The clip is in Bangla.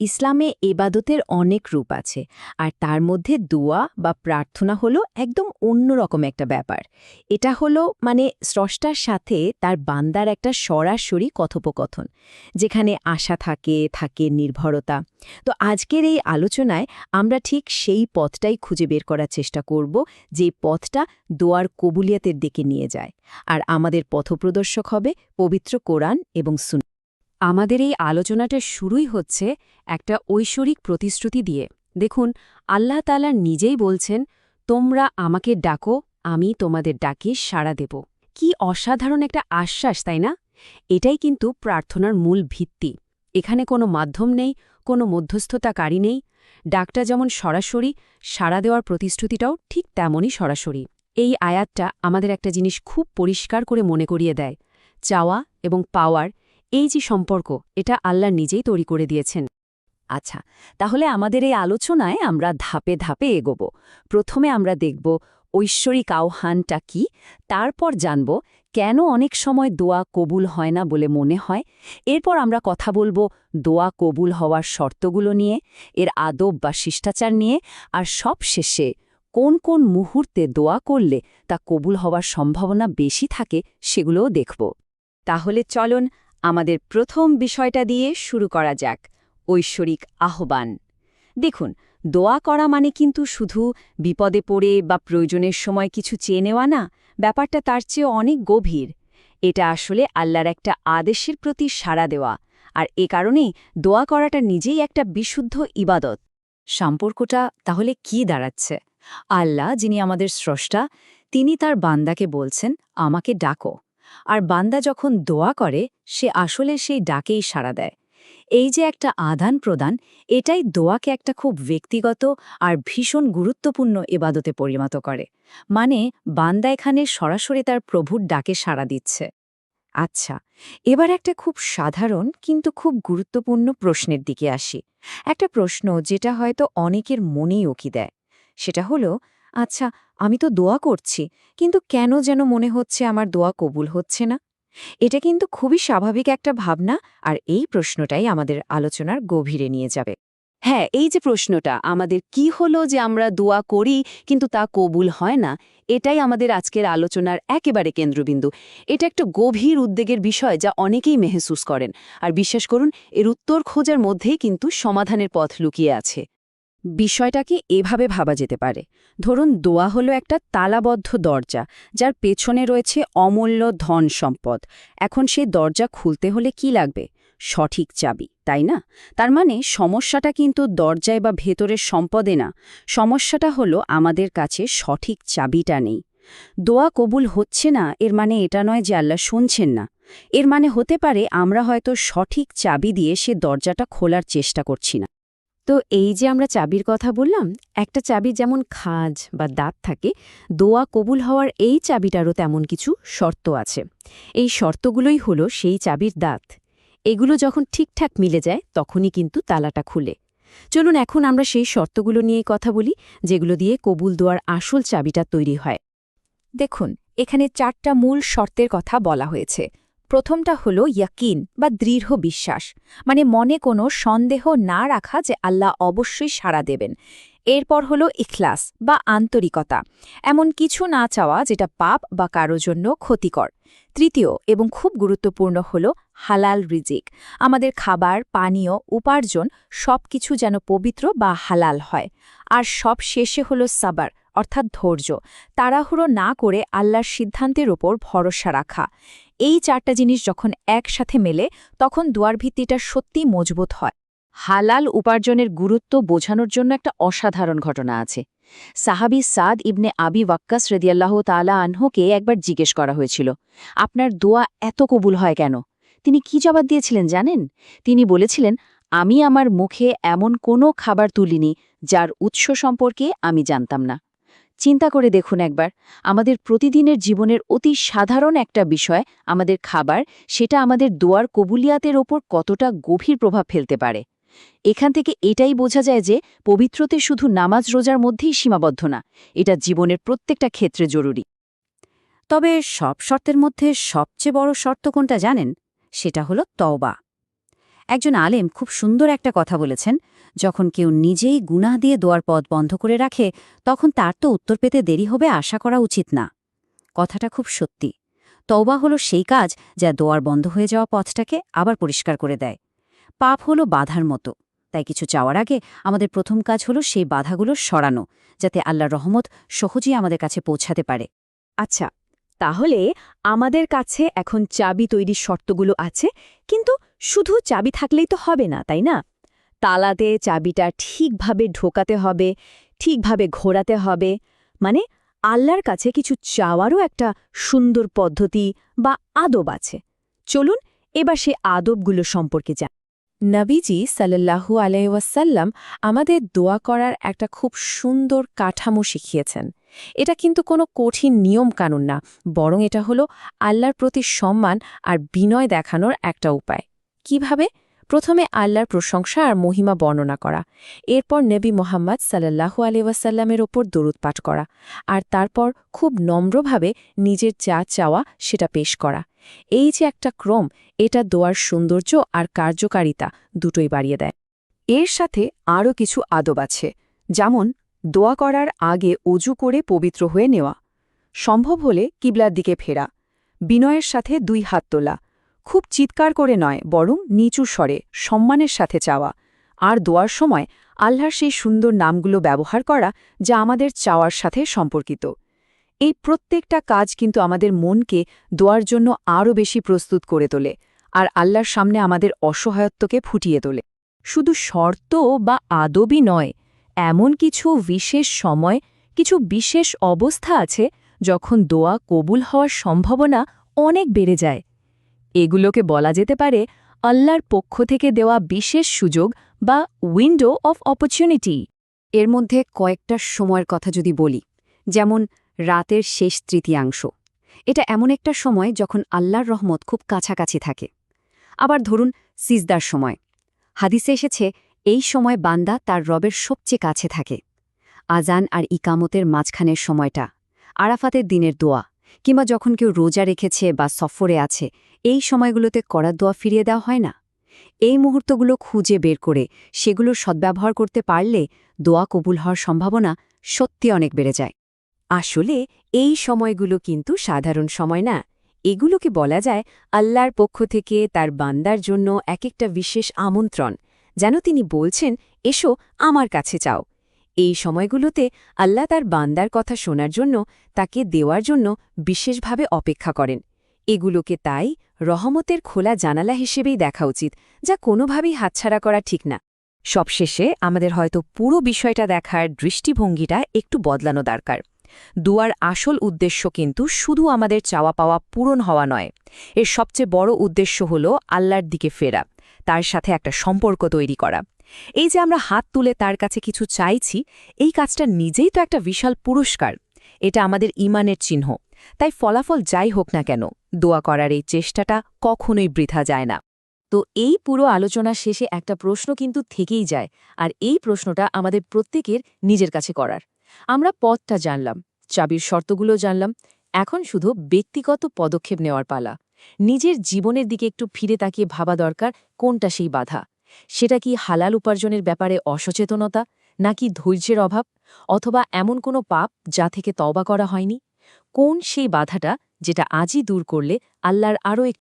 ইসলামে এবাদতের অনেক রূপ আছে, আর তার মধ্যে দোয়া বা প্রার্থনা হলো একদম অন্যরকম একটা ব্যাপার। এটা হলো মানে স্রষ্টার সাথে তার বান্দার একটা সরাসরি কথোপকথন, যেখানে আশা থাকে থাকে নির্ভরতা। তো আজকের এই আলোচনায় আমরা ঠিক সেই পথটাই খুঁজে বের করার চেষ্টা করব, যে পথটা দোয়ার কবুলিয়াতের দিকে নিয়ে যায়। আর আমাদের পথপ্রদর্শক হবে পবিত্র কোরআন এবং সুন আমাদের এই আলোচনাটা শুরুই হচ্ছে একটা ঐশ্বরিক প্রতিশ্রুতি দিয়ে। দেখুন, আল্লাহ তালা নিজেই বলছেন, তোমরা আমাকে ডাকো, আমি তোমাদের ডাকে সাড়া দেব। কি অসাধারণ একটা আশ্বাস, তাই না? এটাই কিন্তু প্রার্থনার মূল ভিত্তি। এখানে কোনো মাধ্যম নেই, কোনো মধ্যস্থতাকারী নেই। ডাকটা যেমন সরাসরি, সাড়া দেওয়ার প্রতিশ্রুতিটাও ঠিক তেমনই সরাসরি। এই আয়াতটা আমাদের একটা জিনিস খুব পরিষ্কার করে মনে করিয়ে দেয়। চাওয়া এবং পাওয়ার এই যে সম্পর্ক, এটা আল্লাহ নিজেই তৈরি করে দিয়েছেন। আচ্ছা তাহলে আমাদের এই আলোচনায় আমরা ধাপে ধাপে এগোব। প্রথমে আমরা দেখব ঐশ্বরিক আহ্বানটা কি, তারপর জানব কেন অনেক সময় দোয়া কবুল হয় না বলে মনে হয়। এরপর আমরা কথা বলব দোয়া কবুল হওয়ার শর্তগুলো নিয়ে, এর আদব বা শিষ্টাচার নিয়ে, আর সব শেষে কোন কোন মুহূর্তে দোয়া করলে তা কবুল হওয়ার সম্ভাবনা বেশি থাকে সেগুলোও দেখব। তাহলে চলুন আমাদের প্রথম বিষয়টা দিয়ে শুরু করা যাক, ঐশ্বরিক আহ্বান। দেখুন, দোয়া করা মানে কিন্তু শুধু বিপদে পড়ে বা প্রয়োজনের সময় কিছু চেয়ে নেওয়া না, ব্যাপারটা তার চেয়ে অনেক গভীর। এটা আসলে আল্লাহর একটা আদেশের প্রতি সাড়া দেওয়া, আর এ কারণেই দোয়া করাটা নিজেই একটা বিশুদ্ধ ইবাদত। সম্পর্কটা তাহলে কি দাঁড়াচ্ছে? আল্লাহ, যিনি আমাদের স্রষ্টা, তিনি তার বান্দাকে বলছেন, আমাকে ডাকো। আর বান্দা যখন দোয়া করে, সে আসলে সেই ডাকেই সাড়া দেয়। এই যে একটা আদান প্রদান, এটাই দোয়াকে একটা খুব ব্যক্তিগত আর ভীষণ গুরুত্বপূর্ণ এবাদতে পরিণত করে। মানে বান্দা এখানে সরাসরি তার প্রভুর ডাকে সাড়া দিচ্ছে। আচ্ছা এবার একটা খুব সাধারণ কিন্তু খুব গুরুত্বপূর্ণ প্রশ্নের দিকে আসি। একটা প্রশ্ন যেটা হয়তো অনেকের মনেই উকি দেয়। সেটা হলো আচ্ছা আমি তো দোয়া করছি, কিন্তু কেন যেন মনে হচ্ছে আমার দোয়া কবুল হচ্ছে না? এটা কিন্তু খুবই স্বাভাবিক একটা ভাবনা, আর এই প্রশ্নটাই আমাদের আলোচনার গভীরে নিয়ে যাবে। হ্যাঁ এই যে প্রশ্নটা, আমাদের কি হলো যে আমরা দোয়া করি, কিন্তু তা কবুল হয় না, এটাই আমাদের আজকের আলোচনার একেবারে কেন্দ্রবিন্দু। এটা একটা গভীর উদ্বেগের বিষয় যা অনেকেই মেহসুস করেন, আর বিশ্বাস করুন, এর উত্তর খোঁজার মধ্যেই কিন্তু সমাধানের পথ লুকিয়ে আছে। বিষয়টাকে এভাবে ভাবা যেতে পারে। ধরুন, দোয়া হলো একটা তালাবদ্ধ দরজা, যার পেছনে রয়েছে অমূল্য ধন সম্পদ। এখন সেই দরজা খুলতে হলে কি লাগবে? সঠিক চাবি, তাই না? তার মানে সমস্যাটা কিন্তু দরজায় বা ভেতরের সম্পদে না। সমস্যাটা হলো আমাদের কাছে সঠিক চাবিটা নেই। দোয়া কবুল হচ্ছে না, এর মানে এটা নয় যে আল্লাহ শুনছেন না। এর মানে হতে পারে আমরা হয়তো সঠিক চাবি দিয়ে সে দরজাটা খোলার চেষ্টা করছি না। তো এই যে আমরা চাবির কথা বললাম, একটা চাবি যেমন খাজ বা দাঁত থাকে, দোয়া কবুল হওয়ার এই চাবিটারও তেমন কিছু শর্ত আছে। এই শর্তগুলোই হলো সেই চাবির দাঁত। এগুলো যখন ঠিকঠাক মিলে যায়, তখনই কিন্তু তালাটা খুলে। চলুন এখন আমরা সেই শর্তগুলো নিয়ে কথা বলি, যেগুলো দিয়ে কবুল দোয়ার আসল চাবিটা তৈরি হয়। দেখুন, এখানে চারটা মূল শর্তের কথা বলা হয়েছে। প্রথমটা হলো ইয়াকিন বা দৃঢ় বিশ্বাস মানে মনে কোনো সন্দেহ না রাখা যে আল্লাহ অবশ্যই সাড়া দেবেন। এরপর হল ইখলাস বা আন্তরিকতা, এমন কিছু না চাওয়া যেটা পাপ বা কারও জন্য ক্ষতিকর। তৃতীয় এবং খুব গুরুত্বপূর্ণ হল হালাল রিজিক, আমাদের খাবার, পানীয়, উপার্জন সব কিছু যেন পবিত্র বা হালাল হয়। আর সব শেষে হল সাবার অর্থাৎ ধৈর্য, তাড়াহুড়ো না করে আল্লাহর সিদ্ধান্তের ওপর ভরসা রাখা। এই চারটা জিনিস যখন একসাথে মেলে, তখন দুয়ার ভিত্তিটা সত্যি মজবুত হয়। হালাল উপার্জনের গুরুত্ব বোঝানোর জন্য একটা অসাধারণ ঘটনা আছে। সাহাবি সাদ ইবনে আবি ওয়াক্কাস রেদিয়াল্লাহ তালা আনহোকে একবার জিজ্ঞেস করা হয়েছিল, আপনার দোয়া এত কবুল হয় কেন? তিনি কি জবাব দিয়েছিলেন জানেন? তিনি বলেছিলেন, আমি আমার মুখে এমন কোনো খাবার তুলিনি যার উৎস সম্পর্কে আমি জানতাম না। চিন্তা করে দেখুন একবার। আমাদের প্রতিদিনের জীবনের অতি সাধারণ একটা বিষয়, আমাদের খাবার, সেটা আমাদের দোয়ার কবুলিয়াতের ওপর কতটা গভীর প্রভাব ফেলতে পারে। এখান থেকে এটাই বোঝা যায় যে, পবিত্রতে শুধু নামাজ রোজার মধ্যেই সীমাবদ্ধ না, এটা জীবনের প্রত্যেকটা ক্ষেত্রে জরুরি। তবে সব শর্তের মধ্যে সবচেয়ে বড় শর্ত কোনটা জানেন? সেটা হলো তওবা। একজন আলেম খুব সুন্দর একটা কথা বলেছেন, যখন কেউ নিজেই গুনাহ দিয়ে দোয়ার পথ বন্ধ করে রাখে, তখন তার তো উত্তর পেতে দেরি হবে আশা করা উচিত না। কথাটা খুব সত্যি। তওবা হলো সেই কাজ যা দোয়ার বন্ধ হয়ে যাওয়া পথটাকে আবার পরিষ্কার করে দেয়। পাপ হলো বাধার মতো। তাই কিছু চাওয়ার আগে আমাদের প্রথম কাজ হলো সেই বাধাগুলো সরানো, যাতে আল্লাহর রহমত সহজেই আমাদের কাছে পৌঁছাতে পারে। আচ্ছা তাহলে আমাদের কাছে এখন চাবি তৈরির শর্তগুলো আছে, কিন্তু শুধু চাবি থাকলেই তো হবে না, তাই না? তালাতে চাবিটা ঠিকভাবে ঢোকাতে হবে, ঠিকভাবে ঘোরাতে হবে। মানে আল্লাহর কাছে কিছু চাওয়ারও একটা সুন্দর পদ্ধতি বা আদব আছে। চলুন এবার সে আদবগুলো সম্পর্কে যা নবীজি সাল্লাহু আলাইসাল্লাম আমাদের দোয়া করার একটা খুব সুন্দর কাঠামো শিখিয়েছেন। এটা কিন্তু কোনো কঠিন নিয়ম কানুন না, বরং এটা হলো আল্লাহর প্রতি সম্মান আর বিনয় দেখানোর একটা উপায়। কীভাবে? প্রথমে আল্লাহর প্রশংসা আর মহিমা বর্ণনা করা। এরপর নবী মোহাম্মদ সাল্লাহু আলিউসাল্লামের ওপর দরুদ পাঠ করা। আর তারপর খুব নম্রভাবে নিজের যা চাওয়া সেটা পেশ করা। এই যে একটা ক্রম, এটা দোয়ার সৌন্দর্য আর কার্যকারিতা দুটোই বাড়িয়ে দেয়। এর সাথে আরও কিছু আদব আছে। যেমন, দোয়া করার আগে অজু করে পবিত্র হয়ে নেওয়া। সম্ভব হলে কিবলার দিকে ফেরা। বিনয়ের সাথে দুই হাত তোলা। খুব চিৎকার করে নয়, বরং নিচু স্বরে, সম্মানের সাথে চাওয়া। আর দোয়ার সময় আল্লাহর সেই সুন্দর নামগুলো ব্যবহার করা যা আমাদের চাওয়ার সাথে সম্পর্কিত। এই প্রত্যেকটা কাজ কিন্তু আমাদের মনকে দোয়ার জন্য আরও বেশি প্রস্তুত করে তোলে, আর আল্লাহর সামনে আমাদের অসহায়ত্বকে ফুটিয়ে তোলে। শুধু শর্ত বা আদবই নয়, এমন কিছু বিশেষ সময়, কিছু বিশেষ অবস্থা আছে যখন দোয়া কবুল হওয়ার সম্ভাবনা অনেক বেড়ে যায়। এগুলোকে বলা যেতে পারে আল্লাহর পক্ষ থেকে দেওয়া বিশেষ সুযোগ বা উইন্ডো অফ অপরচুনিটি এর মধ্যে কয়েকটা সময়ের কথা যদি বলি, যেমন রাতের শেষ তৃতীয়াংশ। এটা এমন একটা সময় যখন আল্লাহর রহমত খুব কাছাকাছি থাকে। আবার ধরুন সিজদার সময়। হাদিসে এসেছে, এই সময় বান্দা তার রবের সবচেয়ে কাছে থাকে। আজান আর ইকামতের মাঝখানের সময়টা, আরাফাতের দিনের দোয়া। কিংবা যখন কেউ রোজা রেখেছে বা সফরে আছে, এই সময়গুলোতে করার দোয়া ফিরিয়ে দেওয়া হয় না? এই মুহূর্তগুলো খুঁজে বের করে সেগুলো সদ্ব্যবহার করতে পারলে দোয়া কবুল হওয়ার সম্ভাবনা সত্যি অনেক বেড়ে যায়। আসলে এই সময়গুলো কিন্তু সাধারণ সময় না। এগুলোকে বলা যায় আল্লাহর পক্ষ থেকে তার বান্দার জন্য এক একটা বিশেষ আমন্ত্রণ। যেন তিনি বলছেন, এসো আমার কাছে চাও। এই সময়গুলোতে আল্লাহ তার বান্দার কথা শোনার জন্য তাকে দেওয়ার জন্য বিশেষভাবে অপেক্ষা করেন। এগুলোকে তাই রহমতের খোলা জানালা হিসেবেই দেখা উচিত, যা কোনোভাবেই হাতছাড়া করা ঠিক না। সবশেষে আমাদের হয়তো পুরো বিষয়টা দেখার দৃষ্টিভঙ্গিটা একটু বদলানো দরকার। দুয়ার আসল উদ্দেশ্য কিন্তু শুধু আমাদের চাওয়া পাওয়া পূরণ হওয়া নয়। এর সবচেয়ে বড় উদ্দেশ্য হল আল্লাহর দিকে ফেরা, তার সাথে একটা সম্পর্ক তৈরি করা। এই যে আমরা হাত তুলে তার কাছে কিছু চাইছি, এই কাজটা নিজেই তো একটা বিশাল পুরস্কার। এটা আমাদের ইমানের চিহ্ন। তাই ফলাফল যাই হোক না কেন, দোয়া করার এই চেষ্টাটা কখনোই বৃথা যায় না। তো এই পুরো আলোচনা শেষে একটা প্রশ্ন কিন্তু থেকেই যায়, আর এই প্রশ্নটা আমাদের প্রত্যেকের নিজের কাছে করার। আমরা পথটা জানলাম, চাবির শর্তগুলো জানলাম, এখন শুধু ব্যক্তিগত পদক্ষেপ নেওয়ার পালা। নিজের জীবনের দিকে একটু ফিরে তাকিয়ে ভাবা দরকার কোনটা সেই বাধা। সেটা কি হালাল উপার্জনের ব্যাপারে অসচেতনতা, নাকি ধৈর্যের অভাব, অথবা এমন কোনো পাপ যা থেকে তবা করা হয়নি? কোন সেই বাধাটা যেটা আজই দূর করলে আল্লাহর আরও